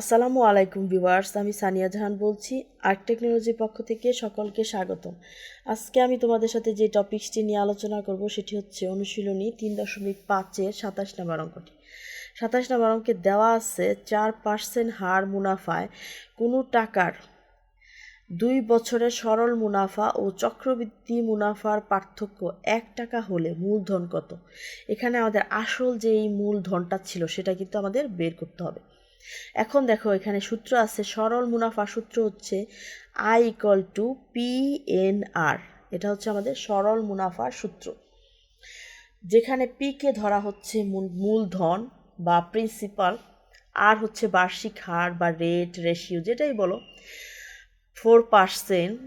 আসসালামু আলাইকুম ভিউয়ার্স, আমি সানিয়া জাহান বলছি, আর্ট টেকনোলজির পক্ষ থেকে সকলকে স্বাগতম। আজকে আমি তোমাদের সাথে যে টপিকসটি নিয়ে আলোচনা করব সেটি হচ্ছে অনুশীলনী তিন দশমিক পাঁচের সাতাশ নম্বর অঙ্কটি। সাতাশ নম্বর অঙ্কে দেওয়া আছে, চার পার্সেন্ট হার মুনাফায় কোনো টাকার দুই বছরের সরল মুনাফা ও চক্রবৃদ্ধি মুনাফার পার্থক্য এক টাকা হলে মূলধন কত? এখানে আমাদের আসল যে এই মূলধনটা ছিল সেটা কিন্তু আমাদের বের করতে হবে। এখন দেখো, এখানে সূত্র আছে, সরল মুনাফা সূত্র হচ্ছে I equal to P N R এটা হচ্ছে আমাদের সরল মুনাফার সূত্র। যেখানে পিকে ধরা হচ্ছে মূল- মূলধন বা প্রিন্সিপাল আর হচ্ছে বার্ষিক হার বা রেট রেশিও যেটাই বলো। ফোর পার্সেন্ট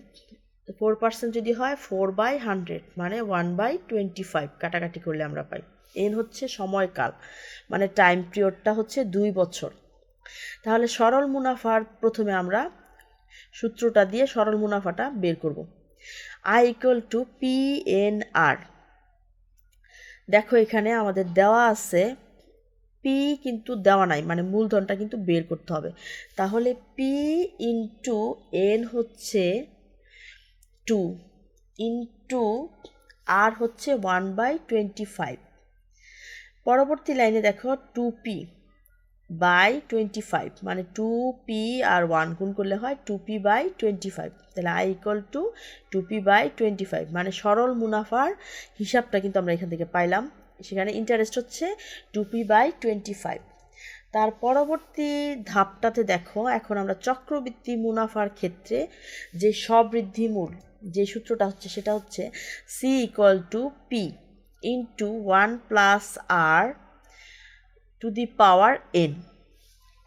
ফোর পার্সেন্ট যদি হয় ফোর বাই হান্ড্রেড মানে ওয়ান বাই টোয়েন্টি ফাইভ কাটাকাটি করলে আমরা পাই। এন হচ্ছে সময়কাল মানে টাইম পিরিয়ডটা হচ্ছে দুই বছর। তাহলে সরল মুনাফার প্রথমে আমরা সূত্রটা দিয়ে সরল মুনাফাটা বের করব। I equal to P N R দেখো এখানে আমাদের দেওয়া আছে পি কিন্তু দেওয়া নাই মানে মূলধনটা কিন্তু বের করতে হবে। তাহলে পি ইন্টু এন হচ্ছে টু ইন্টু আর হচ্ছে ওয়ান বাই টোয়েন্টি ফাইভ পরবর্তী লাইনে দেখো two P by twenty five মানে টু পি আর ওয়ান গুণ করলে হয় two P by twenty five তাহলে I equal to two P by twenty five মানে সরল মুনাফার হিসাবটা কিন্তু আমরা এখান থেকে পাইলাম, সেখানে ইন্টারেস্ট হচ্ছে two P by twenty five তার পরবর্তী ধাপটাতে দেখো, এখন আমরা চক্রবৃদ্ধি মুনাফার ক্ষেত্রে যে সবৃদ্ধি মূল, যে সূত্রটা হচ্ছে সেটা হচ্ছে C equal to P into one plus R to the power N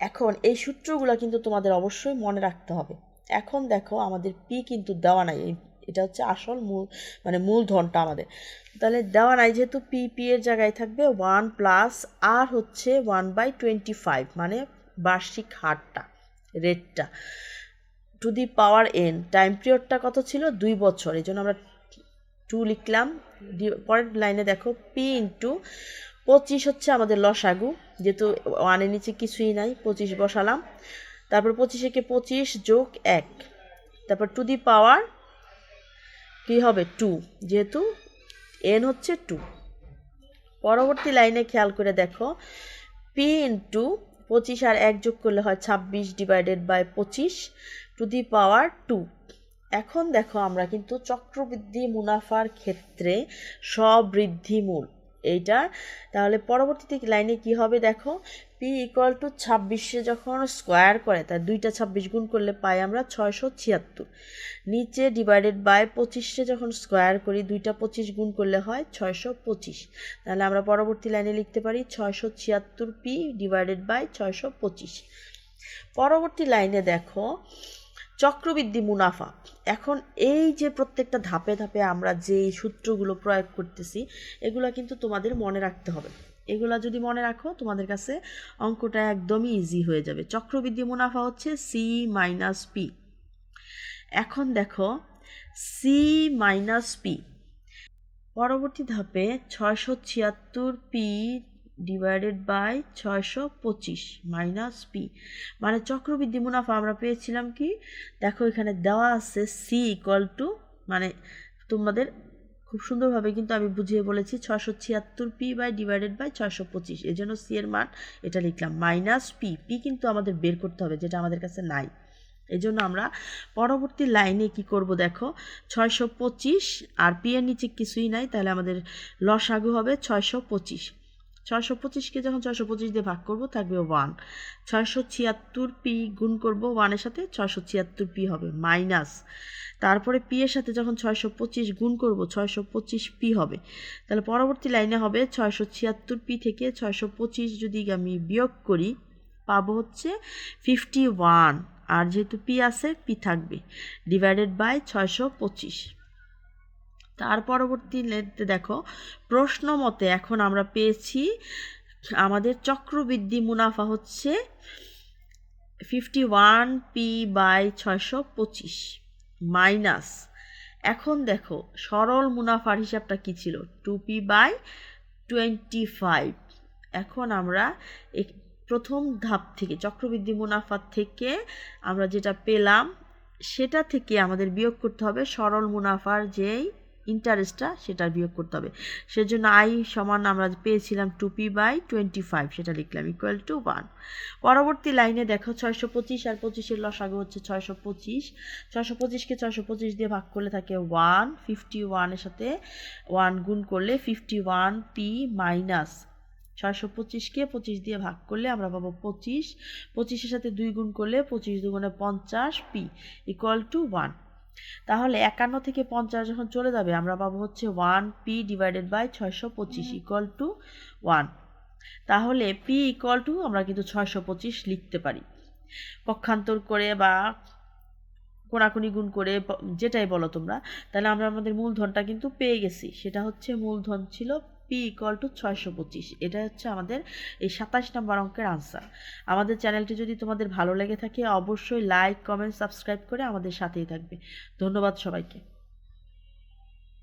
এখন এই সূত্রগুলো কিন্তু তোমাদের অবশ্যই মনে রাখতে হবে। এখন দেখো আমাদের পি কিন্তু দেওয়া নাই। এটা হচ্ছে আসল মূল মানে মূলধনটা আমাদের। তাহলে দেওয়া নাই যেহেতু পি পি এর জায়গায় থাকবে। ওয়ান প্লাস আর হচ্ছে ওয়ান বাই টোয়েন্টি ফাইভ মানে বার্ষিক হারটা রেটটা to the power N time পিরিয়ডটা কত ছিল? দুই বছর। এই জন্য আমরা টু লিখলাম। পরের লাইনে দেখো পি ইন্টু পঁচিশ হচ্ছে আমাদের লসাগু, যেহেতু ওয়ানের নিচে কিছুই নাই, পঁচিশ বসালাম। তারপর পঁচিশে কে পঁচিশ যোগ এক। তারপর টু দি পাওয়ার কী হবে? টু, যেহেতু এন হচ্ছে টু। পরবর্তী লাইনে খেয়াল করে দেখো পি ইন্টু পঁচিশ আর এক যোগ করলে হয় ছাব্বিশ ডিভাইডেড বাই পঁচিশ টু দি পাওয়ার টু এখন দেখো আমরা কিন্তু চক্রবৃদ্ধি, মুনাফার ক্ষেত্রে সবৃদ্ধি মূল এইটা। তাহলে পরবর্তীতে লাইনে কি হবে দেখো? পি ইকুয়াল টু ছাব্বিশে যখন স্কোয়ার করে তার দুইটা ছাব্বিশ গুণ করলে পাই আমরা ছয়শো ছিয়াত্তর। নিচে ডিভাইডেড বাই পঁচিশে যখন স্কোয়ার করি, দুইটা পঁচিশ গুণ করলে হয় ছয়শো পঁচিশ। তাহলে আমরা পরবর্তী লাইনে লিখতে পারি ছয়শো ছিয়াত্তর পি ডিভাইডেড বাই ছয়শো পঁচিশ। পরবর্তী লাইনে দেখো চক্রবৃদ্ধি মুনাফা। এখন এই যে প্রত্যেকটা ধাপে ধাপে আমরা যে সূত্রগুলো প্রয়োগ করতেছি, এগুলো কিন্তু তোমাদের মনে রাখতে হবে। এগুলা যদি মনে রাখো, তোমাদের কাছে অঙ্কটা একদমই ইজি হয়ে যাবে। চক্রবৃদ্ধি মুনাফা হচ্ছে সি মাইনাস পি এখন দেখো সি মাইনাস পি পরবর্তী ধাপে ছয়শো ছিয়াত্তর পি ডিভাইডেড বাই ছয়শো পঁচিশ মাইনাস পি মানে চক্রবৃদ্ধি মুনাফা আমরা পেয়েছিলাম কি? দেখো এখানে দেওয়া আছে সি ইকুয়াল টু মানে তোমাদের খুব সুন্দরভাবে কিন্তু আমি বুঝিয়ে বলেছি ছশো ছিয়াত্তর পি বাই ডিভাইডেড বাই ছয়শো পঁচিশ। এই জন্য সি এর মান এটা লিখলাম মাইনাস পি পি কিন্তু আমাদের বের করতে হবে, যেটা আমাদের কাছে নাই। এই জন্য আমরা পরবর্তী লাইনে কি করব দেখো? ছয়শো পঁচিশ আর পি এর নিচে কিছুই নাই, তাহলে আমাদের লস লসাগু হবে ছয়শো পঁচিশ। ছয়শো পঁচিশকে যখন ছয়শো পঁচিশ দিয়ে ভাগ করব, থাকবে ওয়ান ছয়শো ছিয়াত্তর পি গুণ করব ওয়ানের সাথে, ছয়শো ছিয়াত্তর পি হবে মাইনাস তারপরে পি এর সাথে যখন ছয়শো পঁচিশ গুণ করব, ছয়শো পঁচিশ পি হবে। তাহলে পরবর্তী লাইনে হবে ছয়শো ছিয়াত্তর পি থেকে ছয়শো পঁচিশ যদি আমি বিয়োগ করি, পাবো হচ্ছে ফিফটি ওয়ান আর যেহেতু পি আছে, পি থাকবে ডিভাইডেড বাই ছয়শো পঁচিশ। তার পরবর্তী দেখো, প্রশ্ন মতে এখন আমরা পেয়েছি, আমাদের চক্রবৃদ্ধি মুনাফা হচ্ছে ফিফটি ওয়ান পি বাই ছয়শো পঁচিশ মাইনাস এখন দেখো, সরল মুনাফার হিসাবটা কি ছিল? Two P by twenty five এখন আমরা প্রথম ধাপ থেকে, চক্রবৃদ্ধি মুনাফা থেকে আমরা যেটা পেলাম, সেটা থেকে আমাদের বিয়োগ করতে হবে সরল মুনাফার যেই ইন্টারেস্টটা সেটা বিয়োগ করতে হবে। সেজন্য আই সমান আমরা পেয়েছিলাম two P by twenty five সেটা লিখলাম ইকুয়াল টু ওয়ান পরবর্তী লাইনে দেখো ছয়শো পঁচিশ আর পঁচিশের লসাগু হচ্ছে ছয়শো পঁচিশ। ছয়শো পঁচিশকে ছয়শো পঁচিশ দিয়ে ভাগ করলে থাকে ওয়ান ফিফটি ওয়ানের সাথে ওয়ান গুণ করলে ফিফটি ওয়ান পি মাইনাস ছয়শো পঁচিশকে পঁচিশ দিয়ে ভাগ করলে আমরা পাবো পঁচিশ। পঁচিশের সাথে দুই গুণ করলে পঁচিশ দুগুণে পঞ্চাশ পি ইকুয়াল টু ওয়ান তাহলে একান্ন থেকে পঞ্চাশ যখন চলে যাবে, আমরা পাবো হচ্ছে ওয়ান পি ডিভাইডেড বাই ছয়শো পঁচিশ ইকুয়াল টু ওয়ান তাহলে পি ইকুয়াল টু আমরা কিন্তু ছয়শো পঁচিশ লিখতে পারি। পক্ষান্তর করে বা কোনাকুনি গুণ করে যেটাই বলো তোমরা, তাহলে আমরা আমাদের মূলধনটা কিন্তু পেয়ে গেছি। সেটা হচ্ছে মূলধন ছিল পি ইকুয়াল টু ছয়শো পঁচিশ। এটা হচ্ছে আমাদের এই সাতাশ নম্বর অঙ্কের আনসার আমাদের চ্যানেলটি যদি তোমাদের ভালো লেগে থাকে, অবশ্যই লাইক কমেন্ট সাবস্ক্রাইব করে আমাদের সাথেই থাকবে। ধন্যবাদ সবাইকে।